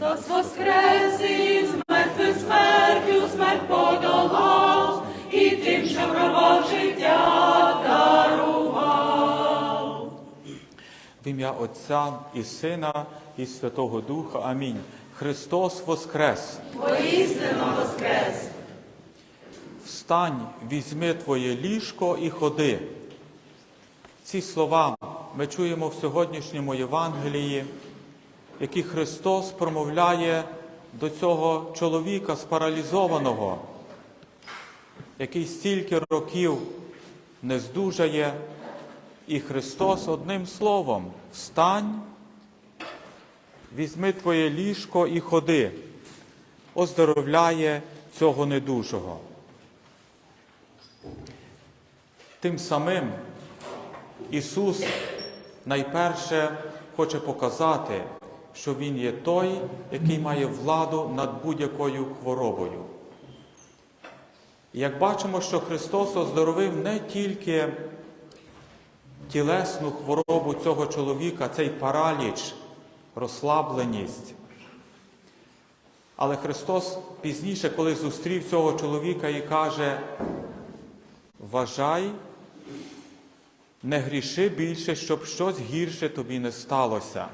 Христос воскрес і з мертвих смертю смерть подолав, і тим, що в гробах життя дарував. В ім'я Отця і Сина, і Святого Духа. Амінь. Христос Воскрес! Воістину воскрес! Встань, візьми твоє ліжко і ходи. Ці слова ми чуємо в сьогоднішньому Євангелії, які Христос промовляє до цього чоловіка спаралізованого, який стільки років не здужає, і Христос одним словом встань, візьми твоє ліжко і ходи, оздоровляє цього недужого. Тим самим Ісус найперше хоче показати, що Він є той, який має владу над будь-якою хворобою. Як бачимо, що Христос оздоровив не тільки тілесну хворобу цього чоловіка, цей параліч, розслабленість. Але Христос пізніше, коли зустрів цього чоловіка і каже, вважай, не гріши більше, щоб щось гірше тобі не сталося.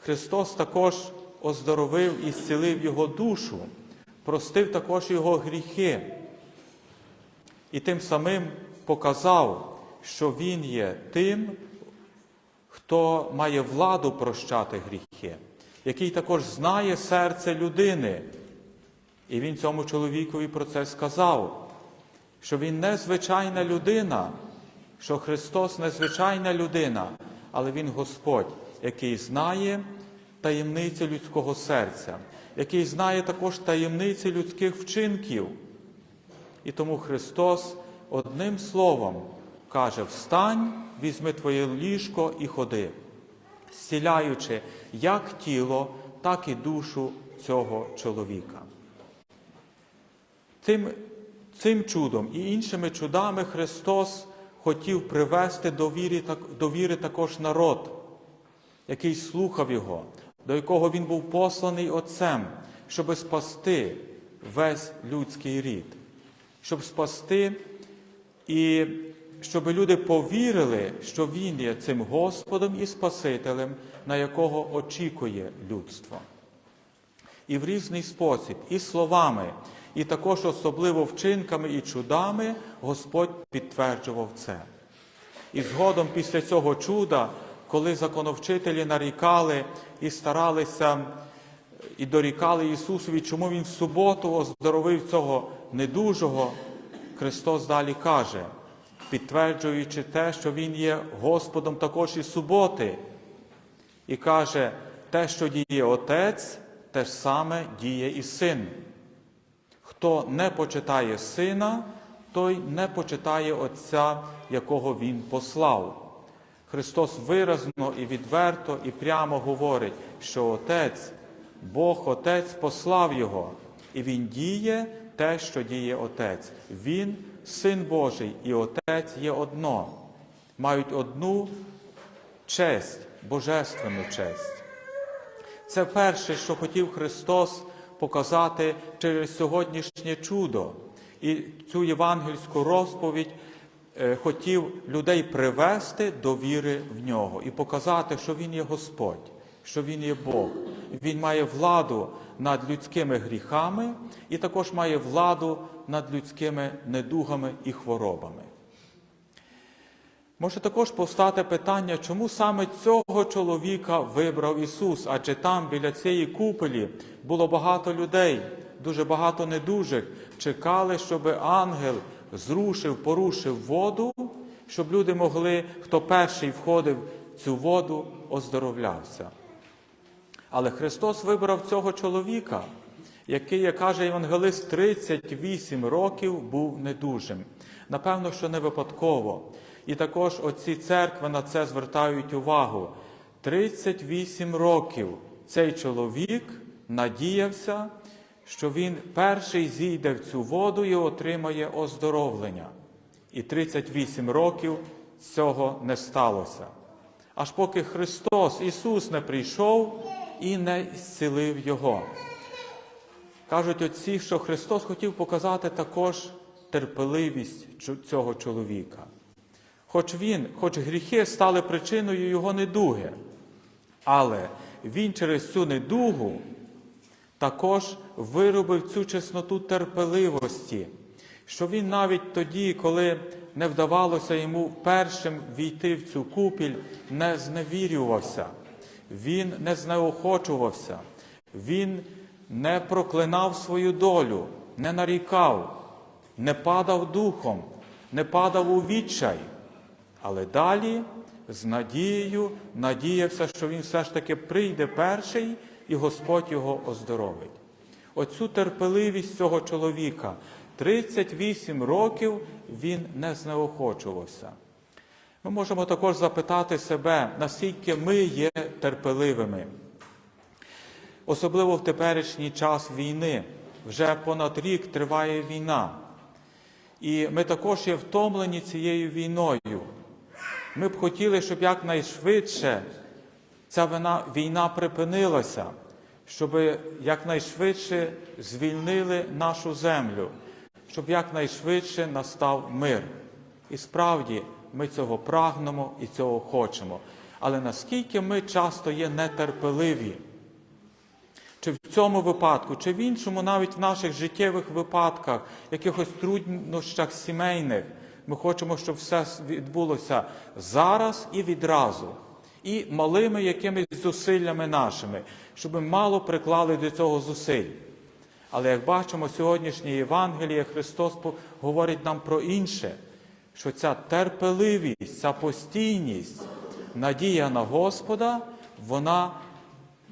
Христос також оздоровив і зцілив його душу, простив також його гріхи. І тим самим показав, що Він є тим, хто має владу прощати гріхи, який також знає серце людини. І він цьому чоловікові про це сказав, що він не звичайна людина, що Христос не звичайна людина, але Він Господь, який знає таємниці людського серця, який знає також таємниці людських вчинків. І тому Христос одним словом каже: Встань, візьми твоє ліжко і ходи, зціляючи як тіло, так і душу цього чоловіка. Цим, цим чудом і іншими чудами Христос хотів привести до віри, до віри також народ, який слухав Його, до якого він був посланий Отцем, щоби спасти весь людський рід, щоб спасти і щоб люди повірили, що Він є цим Господом і Спасителем, на якого очікує людство. І в різний спосіб, і словами, і також особливо вчинками і чудами Господь підтверджував це. І згодом після цього чуда, коли законовчителі нарікали і старалися і дорікали Ісусові, чому Він в суботу оздоровив цього недужого, Христос далі каже, підтверджуючи те, що Він є Господом також і суботи, і каже, те, що діє Отець, те ж саме діє і син. Хто не почитає сина, той не почитає Отця, якого Він послав. Христос виразно і відверто і прямо говорить, що Отець, Бог Отець послав Його, і Він діє те, що діє Отець. Він, Син Божий і Отець є одно, мають одну честь, божественну честь. Це перше, що хотів Христос показати через сьогоднішнє чудо. І цю євангельську розповідь хотів людей привести до віри в нього і показати, що Він є Господь, що Він є Бог. Він має владу над людськими гріхами і також має владу над людськими недугами і хворобами. Може також повстати питання, чому саме цього чоловіка вибрав Ісус, адже там біля цієї купелі було багато людей, дуже багато недужих, чекали, щоб ангел зрушив, порушив воду, щоб люди могли, хто перший входив в цю воду, оздоровлявся. Але Христос вибрав цього чоловіка, який, як каже Євангелист, 38 років був недужим. Напевно, що не випадково. І також оці церкви на це звертають увагу. 38 років цей чоловік надіявся, що він перший зійде в цю воду і отримає оздоровлення. І 38 років цього не сталося. Аж поки Христос, Ісус не прийшов і не зцілив його. Кажуть отці, що Христос хотів показати також терпеливість цього чоловіка. Хоч він, хоч гріхи стали причиною його недуги, але він через цю недугу також виробив цю чесноту терпеливості, що він навіть тоді, коли не вдавалося йому першим війти в цю купіль, не зневірювався, він не знеохочувався, він не проклинав свою долю, не нарікав, не падав духом, не падав у відчай. Але далі з надією надіявся, що він все ж таки прийде перший і Господь його оздоровить. Оцю терпеливість цього чоловіка 38 років він не знеохочувався. Ми можемо також запитати себе, наскільки ми є терпеливими. Особливо в теперішній час війни. Вже понад рік триває війна. І ми також є втомлені цією війною. Ми б хотіли, щоб якнайшвидше ця вина, війна припинилася, щоб якнайшвидше звільнили нашу землю, щоб якнайшвидше настав мир. І справді ми цього прагнемо і цього хочемо. Але наскільки ми часто є нетерпеливі, чи в цьому випадку, чи в іншому, навіть в наших життєвих випадках, якихось труднощах сімейних, ми хочемо, щоб все відбулося зараз і відразу, і малими якимись зусиллями нашими, щоб ми мало приклали до цього зусиль. Але як бачимо, сьогоднішнє Євангеліє Христос говорить нам про інше, що ця терпеливість, ця постійність, надія на Господа, вона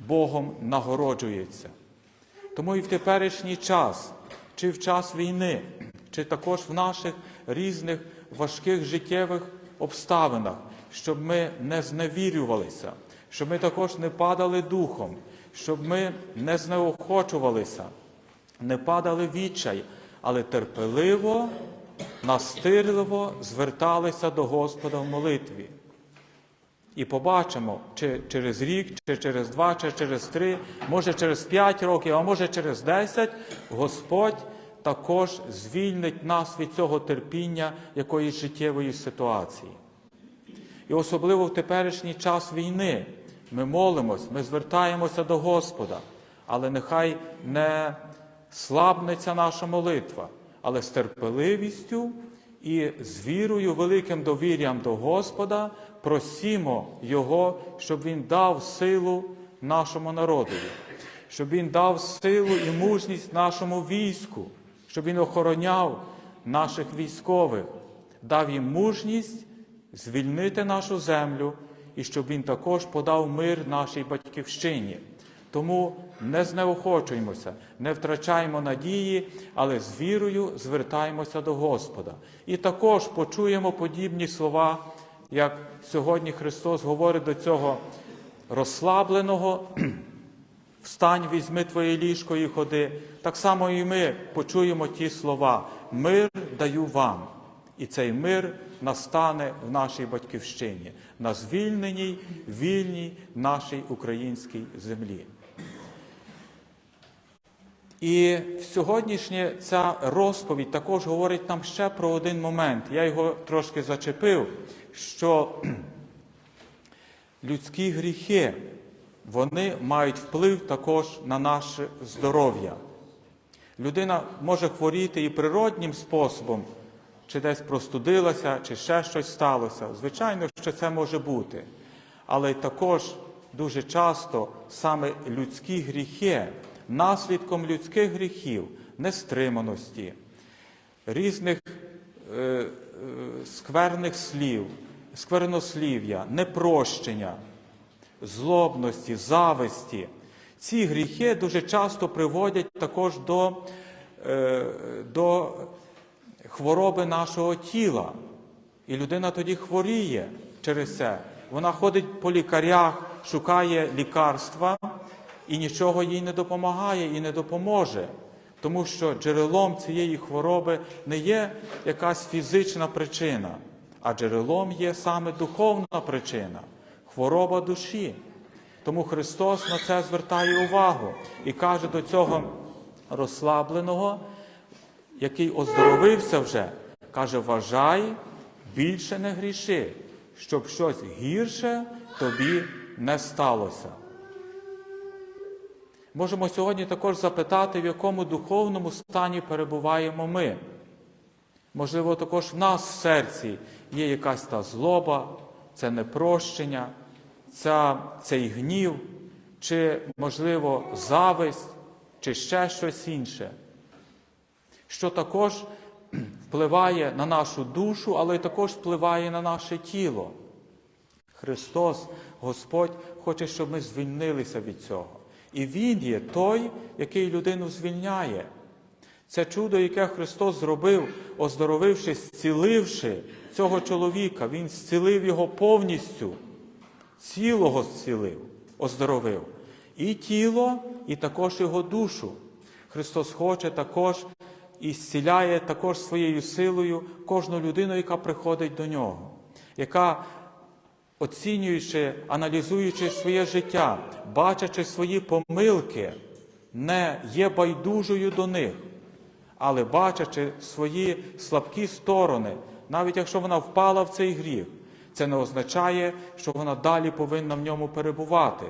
Богом нагороджується. Тому і в теперішній час, чи в час війни, чи також в наших різних важких життєвих обставинах, щоб ми не зневірювалися, щоб ми також не падали духом, щоб ми не знеохочувалися, не падали відчай, але терпеливо, настирливо зверталися до Господа в молитві. І побачимо, чи через рік, чи через два, чи через три, може через п'ять років, а може через десять, Господь також звільнить нас від цього терпіння якоїсь життєвої ситуації. І особливо в теперішній час війни ми молимось, ми звертаємося до Господа, але нехай не слабнеться наша молитва, але з терпеливістю і з вірою, великим довір'ям до Господа просімо Його, щоб Він дав силу нашому народові, щоб Він дав силу і мужність нашому війську, щоб Він охороняв наших військових, дав їм мужність звільнити нашу землю і щоб він також подав мир нашій батьківщині. Тому не знеохочуємося, не втрачаємо надії, але з вірою звертаємося до Господа. І також почуємо подібні слова, як сьогодні Христос говорить до цього розслабленого. Встань, візьми твоє ліжко і ходи. Так само і ми почуємо ті слова: Мир даю вам. І цей мир настане в нашій батьківщині, на звільненій, вільній нашій українській землі. І сьогоднішня ця розповідь також говорить нам ще про один момент. Я його трошки зачепив, що людські гріхи, вони мають вплив також на наше здоров'я. Людина може хворіти і природнім способом, чи десь простудилася, чи ще щось сталося. Звичайно, що це може бути. Але також дуже часто саме людські гріхи, наслідком людських гріхів, нестриманості, різних е, е, скверних слів, сквернослів'я, непрощення, злобності, зависті. Ці гріхи дуже часто приводять також до, е, до хвороби нашого тіла. І людина тоді хворіє через це. Вона ходить по лікарях, шукає лікарства, і нічого їй не допомагає і не допоможе. Тому що джерелом цієї хвороби не є якась фізична причина, а джерелом є саме духовна причина хвороба душі. Тому Христос на це звертає увагу і каже до цього розслабленого, який оздоровився вже, каже: вважай, більше не гріши, щоб щось гірше тобі не сталося. Можемо сьогодні також запитати, в якому духовному стані перебуваємо ми. Можливо, також в нас в серці є якась та злоба, це непрощення, ця, цей гнів, чи, можливо, зависть, чи ще щось інше, що також впливає на нашу душу, але й також впливає на наше тіло. Христос, Господь, хоче, щоб ми звільнилися від цього. І Він є той, який людину звільняє. Це чудо, яке Христос зробив, оздоровивши, зціливши цього чоловіка, Він зцілив його повністю, цілого зцілив, оздоровив. І тіло, і також його душу. Христос хоче також і зціляє також своєю силою кожну людину, яка приходить до нього, яка оцінюючи, аналізуючи своє життя, бачачи свої помилки, не є байдужою до них, але бачачи свої слабкі сторони, навіть якщо вона впала в цей гріх, це не означає, що вона далі повинна в ньому перебувати.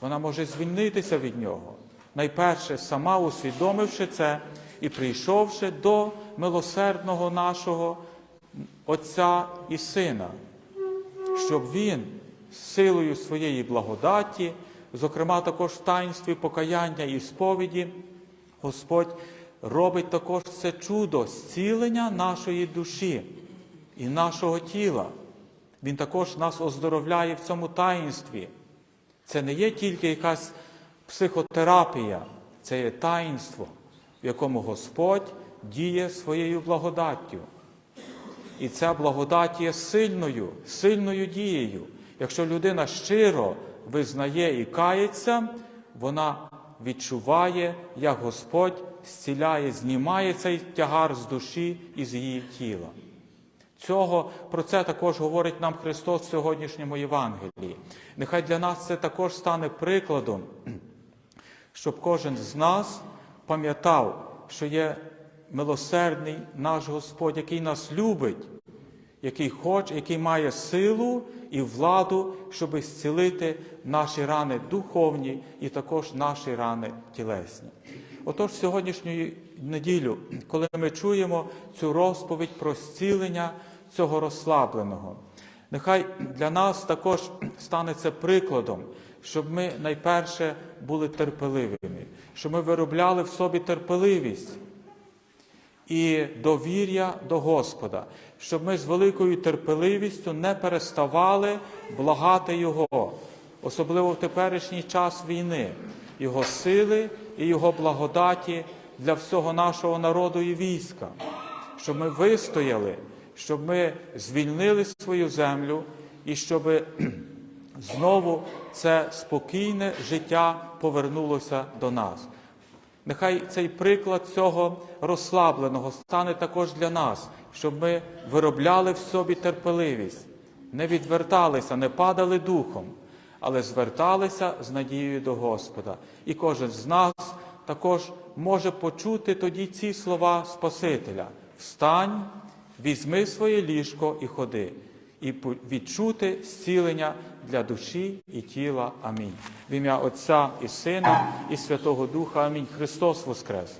Вона може звільнитися від нього. Найперше, сама усвідомивши це і прийшовши до милосердного нашого Отця і Сина щоб він силою своєї благодаті, зокрема також в таїнстві покаяння і сповіді, Господь робить також це чудо зцілення нашої душі і нашого тіла. Він також нас оздоровляє в цьому таїнстві. Це не є тільки якась психотерапія, це є таїнство, в якому Господь діє своєю благодаттю. І ця благодать є сильною, сильною дією. Якщо людина щиро визнає і кається, вона відчуває, як Господь зціляє, знімає цей тягар з душі і з її тіла. Цього, Про це також говорить нам Христос в сьогоднішньому Євангелії. Нехай для нас це також стане прикладом, щоб кожен з нас пам'ятав, що є милосердний наш Господь, який нас любить, який хоче, який має силу і владу, щоб зцілити наші рани духовні і також наші рани тілесні. Отож, сьогоднішню неділю, коли ми чуємо цю розповідь про зцілення цього розслабленого, нехай для нас також стане це прикладом, щоб ми найперше були терпеливими, щоб ми виробляли в собі терпеливість і довір'я до Господа, щоб ми з великою терпеливістю не переставали благати Його, особливо в теперішній час війни, Його сили і Його благодаті для всього нашого народу і війська, щоб ми вистояли, щоб ми звільнили свою землю і щоб знову це спокійне життя повернулося до нас. Нехай цей приклад цього розслабленого стане також для нас, щоб ми виробляли в собі терпеливість, не відверталися, не падали духом, але зверталися з надією до Господа. І кожен з нас також може почути тоді ці слова Спасителя: Встань, візьми своє ліжко і ходи, і відчути зцілення для душі і тіла. Амінь. В ім'я Отця і Сина, і Святого Духа. Амінь. Христос Воскрес!